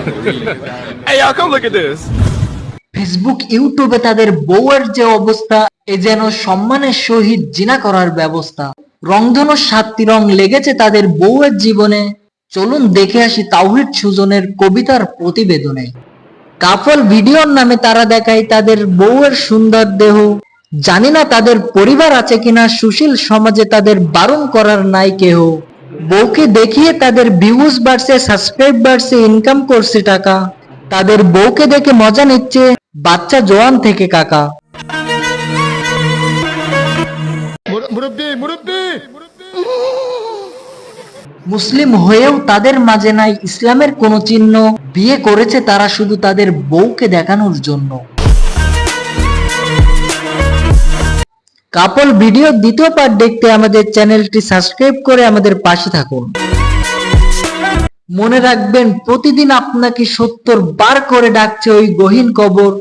Hey, y'all, come look at this. Facebook ইউটিউবে তাদের বউয়ের যে অবস্থা এ যেন সম্মানের সহিত জিনা করার ব্যবস্থা। রংধনু সাতটি রং লেগেছে তাদের বউয়ের জীবনে। চলুন দেখে আসি তাওহিদ সুজনের কবিতার প্রতিবেদনে। কাপল ভিডিওর নামে তারা দেখায় তাদের বউয়ের সুন্দর দেহ। জানি না তাদের পরিবার আছে কিনা সুশীল সমাজে তাদের বারণ করার নাই কেহ। বউকে দেখিয়ে তাদের ভিউজ বাড়ছে সাবস্ক্রাইব বাড়ছে ইনকাম করছে টাকা। তাদের বউকে দেখে মজা নিচ্ছে বাচ্চা জোয়ান থেকে কাকা। মুসলিম হয়েও তাদের মাঝে নাই ইসলামের কোনো চিহ্ন। বিয়ে করেছে তারা শুধু তাদের বউকে দেখানোর জন্য। কাপল ভিডিও দ্বিতীয় পার্ট দেখতে আমাদের চ্যানেলটি সাবস্ক্রাইব করে আমাদের পাশে থাকুন। মনে রাখবেন, প্রতিদিন আপনাকে সত্তর বার করে ডাকছে ওই গহীন কবর।